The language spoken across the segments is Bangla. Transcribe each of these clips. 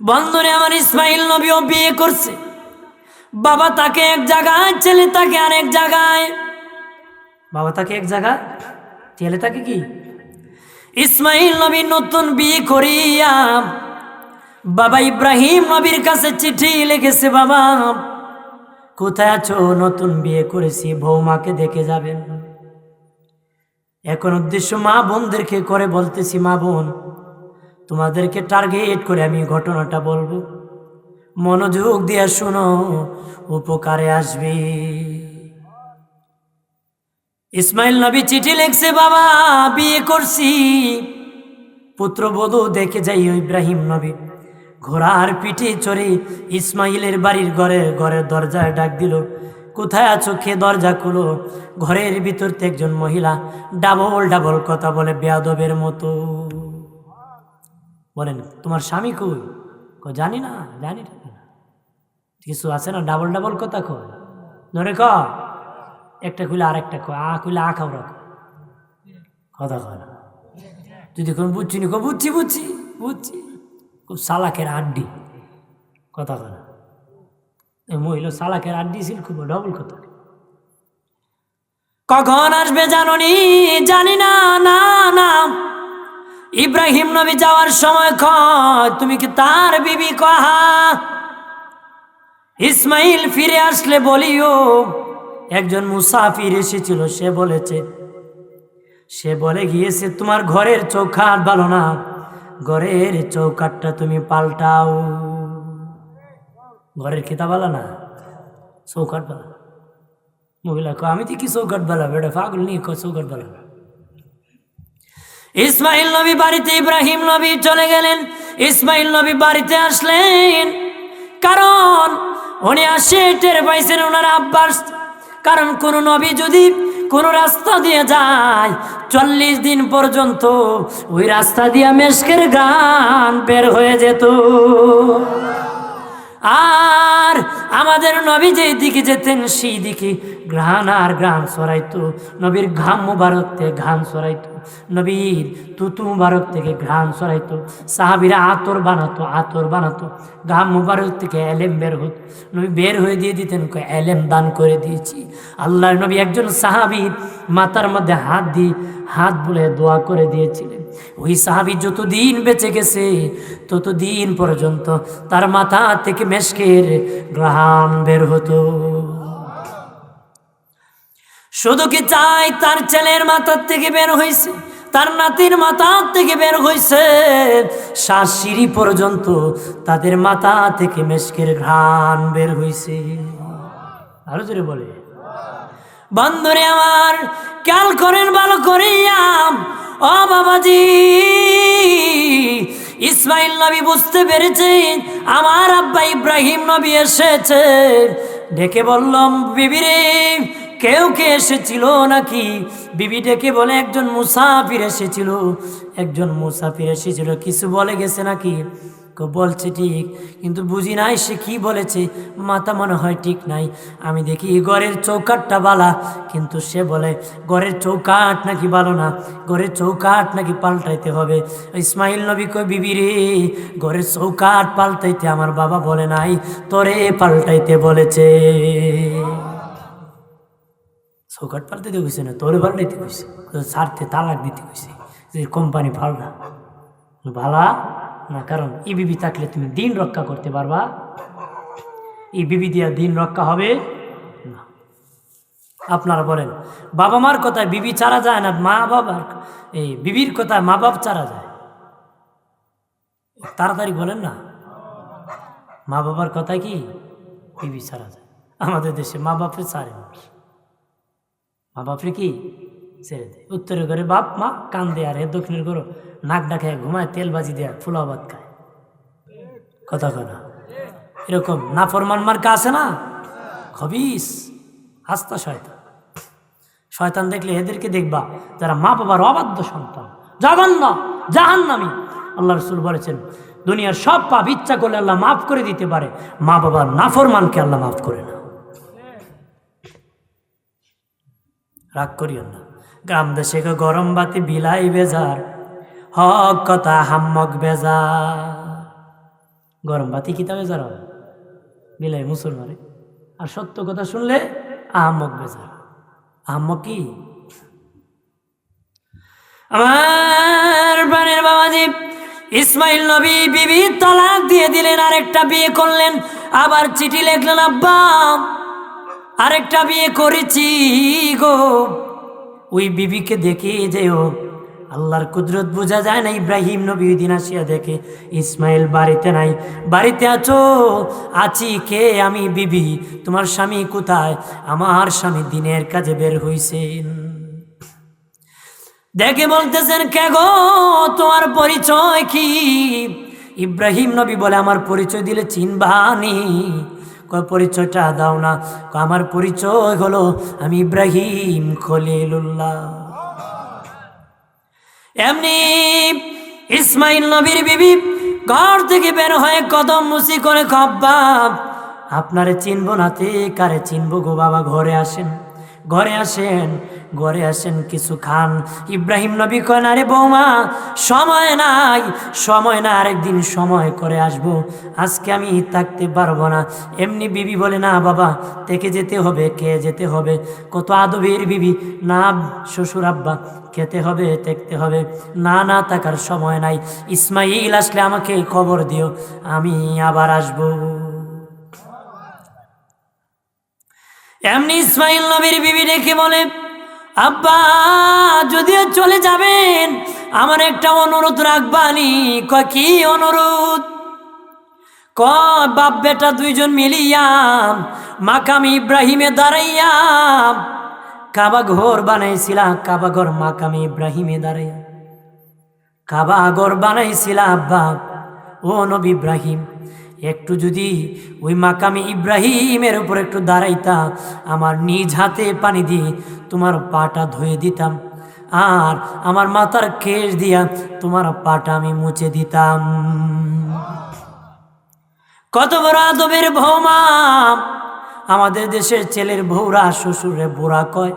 বন্ধনে আমার ইসমাইল নবীও বিয়ে করছে। বাবা তাকে এক জায়গায়, ছেলে তাকে আরেক জায়গায়। বাবা তাকে এক জায়গায়, ছেলে তাকে কি? ইসমাইল নবী নতুন বিয়ে করিয়া বাবা ইব্রাহিম নবীর কাছে চিঠি লিখেছে, বাবা, কোথায় আছো? নতুন বিয়ে করেছি, বৌমাকে দেখে যাবেন। এখন উদ্দেশ্য মা বোনদেরকে করে বলতেছি, মা বোন তোমাদেরকে টার্গেট করে আমি ঘটনাটা বলব। মনোযোগ দিয়ে শোনো, উপকারে আসবে। ইসমাইল নবী চিঠি লিখছে, বাবা, বিয়ে করছি। পুত্রবধূ দেখে যাই ইব্রাহিম নবী। ঘোড়ার পিঠে চড়ে ইসমাইলের বাড়ির ঘরে, ঘরের দরজায় ডাক দিল, কোথায় আছো? কে দরজা খুলো? ঘরের ভিতর একজন মহিলা ডাবল ডাবল কথা বলে, বেয়াদবের মতো। বলেন তোমার স্বামী কই? কই, জানি না জানি না কিছু আছে না? ডাবল ডাবল কথা কয়। ধরে ক একটা খুলে আরেকটা কয় আ খুলে আ খাও রাখো কথা কয় না। যদি কোন বুঝছি নি কো বুঝছি বুঝছি বুঝছি। খুব সালাকের আড্ডি। কথা কয় না। মহিলা সালাকের আড্ডি ছিল খুব ডবল কথা। কখন আসবে জাননি? জানি না না না। ইব্রাহিম নবী যাওয়ার সময় কয়, তুমি কি তার বিবি কহা? ইসমাইল ফিরে আসলে বলিও, একজন মুসাফির এসেছিল, সে বলেছে, সে বলে গিয়েছে, তোমার ঘরের চৌখাট ভালো না, ঘরের চৌকাটটা তুমি পাল্টাও। ঘরের খেতা ভালো না? চৌকাট ভালো। মহিলা আমি তো কি চৌকাট বেলা বেটা পাগল নিয়ে চৌকাট বেলা ইসমাইল নবী বাড়িতে, ইব্রাহিম নবী চলে গেলেন। ইসমাইল নবী বাড়িতে আসলেন। কারণ উনি আসে টের পাইছেন ওনার আব্বাস কারণ কোন নবী যদি কোন রাস্তা দিয়ে যায়, চল্লিশ দিন পর্যন্ত ওই রাস্তা দিয়ে মেশকের গান বের হয়ে যেত। আর আমাদের নবী যেই দিকে যেতেন, সেই দিকে ঘ্রাণ আর ঘ্রাণ সরাইতো নবীর ঘাম মুবারক থেকে ঘাম সরাইতো নবীর তুতু মুবারক থেকে ঘ্রাণ সরাইতো সাহাবিরা আতর বানাতো আতর বানাতো। ঘাম মুবারক থেকে এলেম বের হতো। নবী বের হয়ে দিয়ে দিতেন এলেম দান করে দিয়েছি। আল্লাহ নবী একজন সাহাবির মাথার মধ্যে হাত দিয়ে হাত বলে দোয়া করে দিয়েছিলেন। ওই সাহাবি যতদিন বেঁচে গেছে, ততদিন পর্যন্ত তার মাথা থেকে মেশকের গ্রহাম বের হতো। শুধু কি চাই তার ছেলের মাথার থেকে বের হয়েছে, তার নাতির মাথার থেকে বের হয়েছে সিঁড়ি পর্যন্ত তাদের মাথা থেকে মেশকের ঘ্রাণ বের হয়েছে। আরও জোরে বলে। বন্ধুরে আমার, খেয়াল করেন ভালো করিয়াম ও বাবাজি, ইসমাইল নবী বুঝতে পেরেছেন, আমার আব্বা ইব্রাহিম নবী এসেছে। ডেকে বললাম বিবিরে, কেউ কে এসেছিল নাকি? বিবি ডেকে বলে, একজন মুসাফির এসেছিল। একজন মুসাফির এসেছিল, কিছু বলে গেছে নাকি? বলছে, ঠিক। কিন্তু বুঝি নাই সে কি বলেছে। মাথা মনে হয় ঠিক নাই। আমি দেখি, ঘরের চৌকাটটা বালা। কিন্তু সে বলে, ঘরের চৌকাট নাকি ভালো না? ঘরের চৌকাট নাকি পাল্টাইতে হবে? ইসমাইল নবী কই বিবি রে, ঘরের চৌকাট পাল্টাইতে আমার বাবা বলে নাই, তোরে পাল্টাইতে বলেছে। চৌকাট পাল্টাইতে কইছে না, তোরে পাল্টাইতে কইছে। ছাড়তে তালাক দিতে কইছে। যে কোম্পানি ফালনা ভালা না, কারণ ই বিবি থাকলে তুমি দিন রক্ষা করতে পারবা। এই বিবি দিয়া দিন রক্ষা হবে না। আপনারা বলেন, বাবা মার কথায় বিবি চারা যায় না, মা বাবার এই বিবির কথায় মা বাপ চারা যায়? তাড়াতাড়ি বলেন না। মা বাবার কথায় কি বিবি ছাড়া যায়? আমাদের দেশে মা বাপরে ছাড়ে মা বাপরে কি ছেড়ে দেয় উত্তরের ঘরে বাপ, মা, কান দেয় আর দক্ষিণের ঘরে নাক ডাকায় ঘুমায়, তেল বাজি দেয় ফুলাবাদ খায়। কথা কথা এরকম না ফরমান মার্কা আছে না? খবিস, আস্তা শয়তান। শয়তান দেখলে এদেরকে দেখবা যারা মা বাবার অবাধ্য সন্তান। জঘন্য, জাহান্নামী। আল্লাহ রসুল বলেছেন, দুনিয়ার সব পাপ ইচ্ছা করলে আল্লাহ মাফ করে দিতে পারে। মা বাবার নাফরমানকে আল্লাহ মাফ করে না রাগ করিও না। গ্রাম দেশে গো গরম বাতি বিলাই বেজার, হক কথা হাম্মক বেজার। গরম বাতি বেজার যারা বিলাই মুসলমানে। আর সত্য কথা শুনলে আহম্মক বেজার। আহম্মক কি? আমার প্রাণের বাবাজি ইসমাইল নবী বিবি তালাক দিয়ে দিলেন, আরেকটা বিয়ে করলেন, আবার চিঠি লিখলেন, আব্বা, আরেকটা বিয়ে করেছি গো। ওই বিবিকে দেখে যেও আল্লাহর কুদরত বোঝা যায় না, ইব্রাহিম নবী দিন আসিয়া দেখে, ইসমাইল বাড়িতে নাই। বাড়িতে আছো? আছি কে আমি বিবি? তোমার স্বামী কোথায়? আমার স্বামী দিনের কাজে বের হইছেন। দেখে বলতেছেন, কে গো? তোমার পরিচয় কি? ইব্রাহিম নবী বলে, আমার পরিচয় দিলে চিনবানি পরিচয়টা দাও না। আমার পরিচয় হলো আমি ইব্রাহিম খলিলুল্লাহ। এমনি ইসমাইল নবীর বিবি ঘর থেকে বের হয়ে কদম মুসি করে খব্বাব, আপনারে চিনবো না তে, কারে চিনবো গো বাবা, ঘরে আসেন। ঘরে আসেন ঘরে আসেন কিছু খান। ইব্রাহিম নবী কয় আরে বৌমা, সময় নাই, সময় না আরেকদিন সময় করে আসব। আজকে আমি থাকতে পারব না। এমনি বিবি বলে, না বাবা, থেকে যেতে হবে কে যেতে হবে। কত আদবের বিবি। না শ্বশুর আব্বা, খেতে হবে, দেখতে হবে। না না, থাকার সময় নাই। ইসমাইল আসলে আমাকে খবর দিও, আমি আবার আসব। এমনি ইসমাইল নবীর বিবি রেখে বলে, আব্বা, যদিও চলে যাবেন, আমার একটা অনুরোধ রাখবানি কয়, কি অনুরোধ? ক বাপ বেটা দুইজন মিলিয়াম, মাকাম ইব্রাহিমে দাঁড়াইয়াম। কাবা ঘর বানাইছিলাম কাবা ঘর মাকাম ইব্রাহিমে দাঁড়াইয়া। কাবা ঘর বানাইছিলা আব্বা ও নবী ইব্রাহিম একটু যদি ওই মাকামি ইব্রাহিমের উপর একটু দাঁড়াইতা, আমার নিজ হাতে পানি দিয়ে তোমার পাটা ধুয়ে দিতাম। আর আমার মাথার কেশ দিয়া তোমার পাটা আমি মুছে দিতাম। কত বড় আদবের ভৌমা আমাদের দেশের ছেলের বউরা শ্বশুরে বুড়া কয়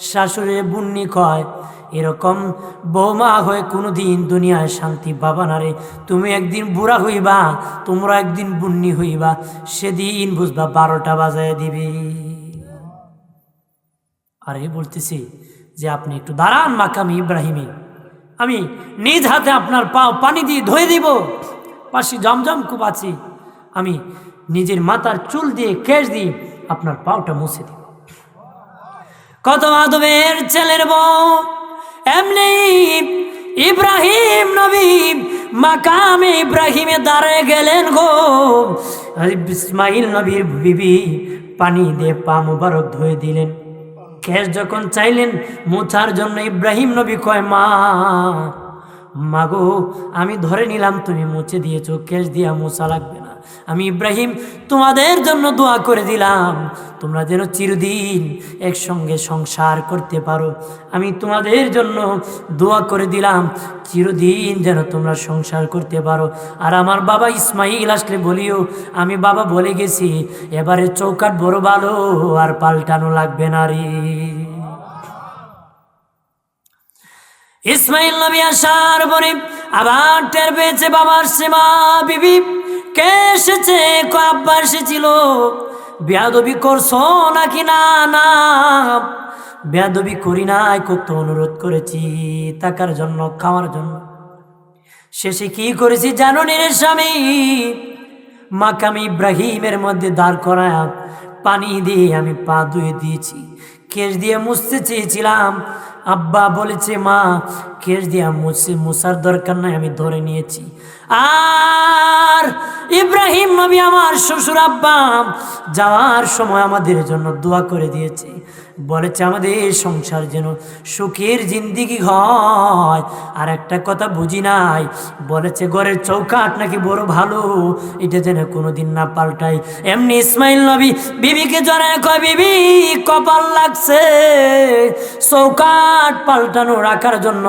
শাশুড়ে বুন্নি কয় এরকম বৌমা হয়ে কোনো দিন দুনিয়ায় শান্তি পাবা না রে। তুমি একদিন বুড়া হইবা, তোমরা একদিন বুন্নি হইবা, সেদিন বুঝবা বারোটা বাজায় দিবে। আরে বলতেছি যে আপনি একটু দাঁড়ান মাকামি ইব্রাহিমি। আমি নিজ হাতে আপনার পা পানি দিয়ে ধুয়ে দিব। পাশে জমজম খুব আছি। আমি নিজের মাথার চুল দিয়ে কেশ দিয়ে আপনার পাওটা মুছে দিব। কত আদবের ছেলের বউ এমনি ইব্রাহিম নবী মাকাম ইব্রাহিমে দাঁড়ায় গেলেন গো। ইসমাইল নবীর বিবি পানি দিয়ে পা মুবারক ধুয়ে দিলেন। কেশ যখন চাইলেন মুছার জন্য ইব্রাহিম নবী কয়, মা মাগো আমি ধরে নিলাম তুমি মুছে দিয়েছ, কেশ দিয়া মোছা লাগবে। আমি ইব্রাহিম, তোমাদের জন্য দোয়া করে দিলাম। তোমরা যেন চিরদিন একসঙ্গে সংসার করতে পারো। আমি তোমাদের জন্য দোয়া করে দিলাম, চিরদিন যেন তোমরা সংসার করতে পারো। আর আমার বাবা ইসমাইল আসলে বলিও, আমি বাবা বলে গেছি, এবারে চৌকাট বড় ভালো, আর পাল্টানো লাগবে না রে। ইসমাইল নবী আসার পরে আবার টের পেয়েছে বাবার সীমা বিবি। কে এসেছে? আব্বা এসেছিল? বেয়াদবি করছ নাকি? না না। বেয়াদবি করি নাই, কত অনুরোধ করেছি টাকার জন্য, খাওয়ার জন্য। শেষে কি করেছি জানো নিরে স্বামী? মাকামি ইব্রাহিমের মধ্যে দাঁড় করায় পানি দিয়ে আমি পা ধুয়ে দিয়েছি। কেশ দিয়ে মুছতে চেয়েছিলাম। আব্বা বলেছে, মা কেস দিয়া মুছে মুসার দরকার নাই, আমি ধরে নিয়েছি। আর ইব্রাহিম নবী আমার শ্বশুর আব্বা যাওয়ার সময় আমাদের জন্য দোয়া করে দিয়েছে। বলেছে আমাদের সংসার যেন সুখের জিন্দিগি হয়। আর একটা কথা বুঝি নাই, বলেছে ঘরের চৌকাট নাকি বড় ভালো, এটা যেন কোনোদিন না পাল্টাই এমনি ইসমাইল নবী বিবিকে জড়ায় কয়, বিবি, কপাল লাগছে। চৌকাট পাল্টানো রাখার জন্য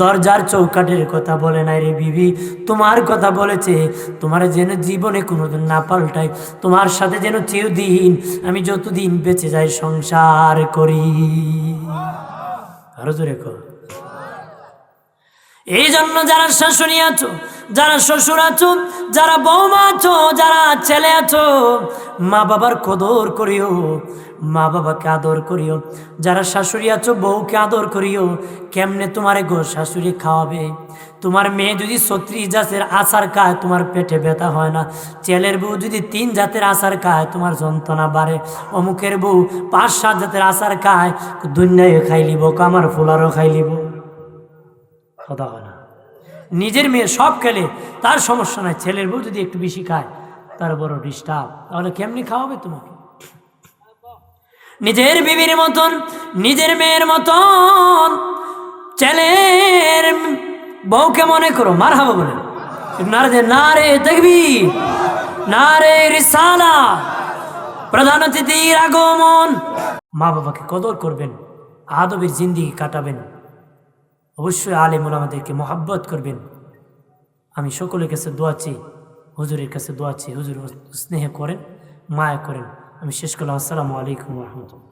দরজার চৌকাটের কথা বলে নাই রে বিবি। তোমার কথা বলেছে, তোমার যেন জীবনে কোনোদিন না পাল্টাই তোমার সাথে যেন চিরদিন, আমি যতদিন বেঁচে যাই সংসার করি। আরও জোরে কর। এই জন্য যারা শাশুড়ি আছো, যারা শ্বশুর আছো, যারা বৌমা আছো, যারা ছেলে আছো, মা বাবার কদর করিও, মা বাবাকে আদর করিও, যারা শাশুড়ি আছো, বউকে আদর করিও, কেমনে তোমার গো শাশুড়ি খাওয়াবে? তোমার মেয়ে যদি ছত্রিশ জাতের আচার খায়, তোমার পেটে ব্যথা হয় না। ছেলের বউ যদি তিন জাতের আচার খায়, তোমার যন্ত্রণা বাড়ে। অমুকের বউ পাঁচ, সাত জাতের আচার খায়, দুনিয়ায় খাই লিব কামার ফুলারও খাই লিব কথা হয় না নিজের মেয়ে সব খেলে, তার সমস্যা নাই। ছেলের বউ যদি একটু বেশি খায়, তার বড় ডিস্টার্ব তাহলে কেমনি খাওয়াবে তোমাকে? নিজের বিবির মতন, নিজের মেয়ের মতন, ছেলের বউকে মনে করো মার হাবা বলে। না রে না রে দেখবি না রে রিসালা, প্রধান অতিথির আগমন। মা বাবাকে কদর করবেন, আদবের জিন্দিগি কাটাবেন। অবশ্যই আলেমুল আমাদেরকে মহাব্বত করবেন। আমি সকলের কাছে দোয়া চাই, হুজুরের কাছে দোয়া চাই, হুজুর স্নেহ করেন, মায়া করেন। আমি শেষ করলাম। আসসালামু আলাইকুম রহমতুল্লাহ।